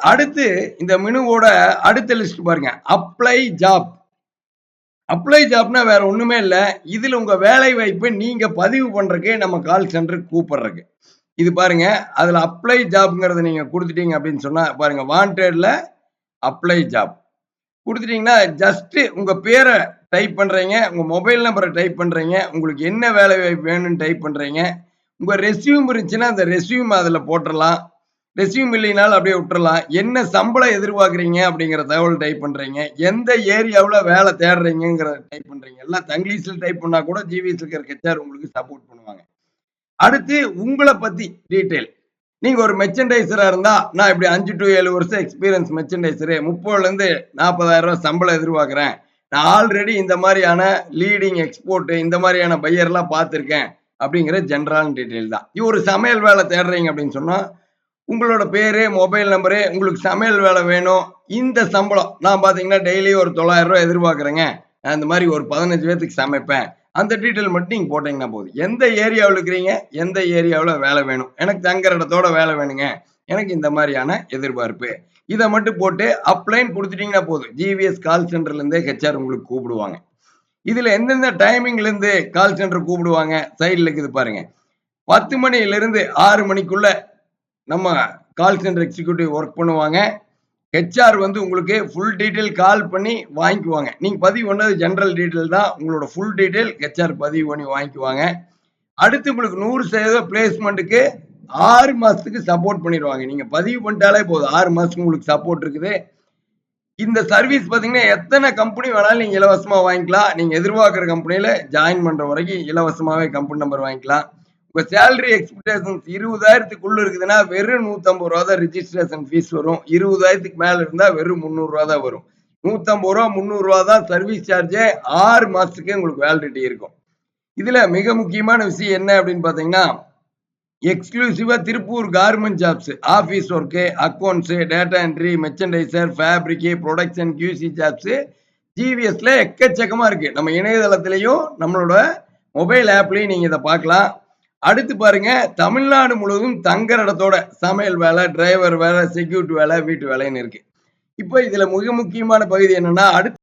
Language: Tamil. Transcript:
அடுத்து இந்த மெனுவோட அடுத்த லிஸ்ட் பாருங்க. அப்ளை ஜாப் அப்ளை ஜாப்னா வேற ஒண்ணுமே இல்ல. இதுல உங்க வேலை வாய்ப்பை நீங்க பதிவு பண்றதுக்கு நம்ம கால் சென்டருக்கு கூப்பிடுறதுக்கு. இது பாருங்க. அதுல அப்ளை ஜாப்ங்கிறத நீங்க கொடுத்துட்டீங்க அப்படின்னு சொன்னா பாருங்க வாண்டட்ல அப்ளை ஜாப் கொடுத்துட்டீங்கன்னா ஜஸ்ட் உங்க பேரை டைப் பண்றீங்க உங்க மொபைல் நம்பரை டைப் பண்றீங்க உங்களுக்கு என்ன வேலை வாய்ப்பு வேணும்னு டைப் பண்றீங்க உங்க ரெஸ்யூம் இருந்துச்சுன்னா அந்த ரெஸ்யூம் அதுல போட்டுடலாம் ரெஸ்யூம் இல்லைனாலும் அப்படியே விட்டுறலாம். என்ன சம்பளம் எதிர்பார்க்குறீங்க அப்படிங்கிற தகவல் டைப் பண்றீங்க. எந்த ஏரியாவில் வேலை தேடுறீங்கிற டைப் பண்றீங்க. எல்லாம் தங்கிலீஷில் டைப் பண்ணா கூட ஜிவிஎஸ் இருக்கிற கெச்சார் உங்களுக்கு சப்போர்ட் பண்ணுவாங்க. அடுத்து உங்களை பத்தி டீட்டெயில் நீங்க ஒரு மெர்ச்சன்டைசரா இருந்தா நான் இப்படி அஞ்சு டு ஏழு வருஷம் எக்ஸ்பீரியன்ஸ் மெர்ச்சன்டைசரு முப்பதுல இருந்து நாற்பதாயிரம் ரூபா சம்பளம் எதிர்பார்க்குறேன். நான் ஆல்ரெடி இந்த மாதிரியான லீடிங் எக்ஸ்போர்ட் இந்த மாதிரியான பையர்லாம் பார்த்துருக்கேன் அப்படிங்கிற ஜென்ரல் டீட்டெயில் தான். இது ஒரு சமையல் வேலை தேடுறீங்க அப்படின்னு சொன்னால் உங்களோட பேரு மொபைல் நம்பரு உங்களுக்கு சமையல் வேலை வேணும். இந்த சம்பளம் நான் பார்த்தீங்கன்னா டெய்லி ஒரு தொள்ளாயிரம் ரூபாய் எதிர்பார்க்குறேங்க. நான் இந்த மாதிரி ஒரு பதினஞ்சு பேர்த்துக்கு சமைப்பேன். அந்த டீட்டெயில் மட்டும் நீங்கள் போட்டீங்கன்னா போதும். எந்த ஏரியாவில் இருக்கிறீங்க? எந்த ஏரியாவில் வேலை வேணும்? எனக்கு தங்குற இடத்தோட வேலை வேணுங்க. எனக்கு இந்த மாதிரியான எதிர்பார்ப்பு. இதை மட்டும் போட்டு அப்ளைன் கொடுத்துட்டீங்கன்னா போதும். ஜிவிஎஸ் கால் சென்டர்லேருந்தே ஹெச்ஆர் உங்களுக்கு கூப்பிடுவாங்க. இதில் எந்தெந்த டைமிங்லேருந்து கால் சென்டர் கூப்பிடுவாங்க? சைடில் இருக்குது பாருங்கள் பத்து மணிலேருந்து ஆறு மணிக்குள்ள நம்ம கால் சென்டர் எக்ஸிக்யூட்டிவ் ஒர்க் பண்ணுவாங்க. ஹெச்ஆர் வந்து உங்களுக்கு ஃபுல் டீட்டெயில் கால் பண்ணி வாங்கிக்குவாங்க. நீங்கள் பதிவு பண்ணது ஜென்ரல் டீட்டெயில் தான். உங்களோட ஃபுல் டீட்டெயில் ஹெச்ஆர் பதிவு பண்ணி வாங்கிக்குவாங்க. அடுத்து உங்களுக்கு நூறு சதவீத பிளேஸ்மெண்ட்டுக்கு ஆறு மாதத்துக்கு சப்போர்ட் பண்ணிடுவாங்க. நீங்கள் பதிவு பண்ணிட்டாலே போதும். ஆறு மாதத்துக்கு உங்களுக்கு சப்போர்ட் இருக்குது. இந்த சர்வீஸ் பார்த்தீங்கன்னா எத்தனை கம்பெனி வேணாலும் நீங்கள் இலவசமாக வாங்கிக்கலாம். நீங்கள் எதிர்பார்க்குற கம்பெனியில் ஜாயின் பண்ணுற வரைக்கும் இலவசமாகவே கம்பெனி நம்பர் வாங்கிக்கலாம். இப்போ சேலரி எக்ஸ்பெக்டேஷன்ஸ் இருபதாயிரத்துக்குள்ள இருக்குதுன்னா வெறும் நூற்றம்பது ரூபா தான் ரிஜிஸ்ட்ரேஷன் ஃபீஸ் வரும். இருபதாயிரத்துக்கு மேலே இருந்தால் வெறும் முந்நூறுரூவா தான் வரும். நூற்றம்பது ரூபா முந்நூறுரூவா தான் சர்வீஸ் சார்ஜே ஆறு மாதத்துக்கு உங்களுக்கு வேலிடிட்டி இருக்கும். இதில் மிக முக்கியமான விஷயம் என்ன அப்படின்னு பார்த்தீங்கன்னா எக்ஸ்க்ளூசிவாக Tiruppur garment jobs office work accounts data entry merchandiser fabric production QC jobs ஜிவிஎஸ்ல எக்கச்சக்கமாக இருக்குது நம்ம இணையதளத்திலையும் நம்மளோட மொபைல் ஆப்லையும் நீங்கள் இதை பார்க்கலாம். அடுத்து பாருங்க தமிழ்நாடு முழுவதும் தங்குற இடத்தோட சமையல் வேலை டிரைவர் வேலை செக்யூரிட்டி வேலை வீட்டு வேலைன்னு இருக்கு. இப்போ இதுல மிக முக்கியமான பகுதி என்னன்னா அடுத்து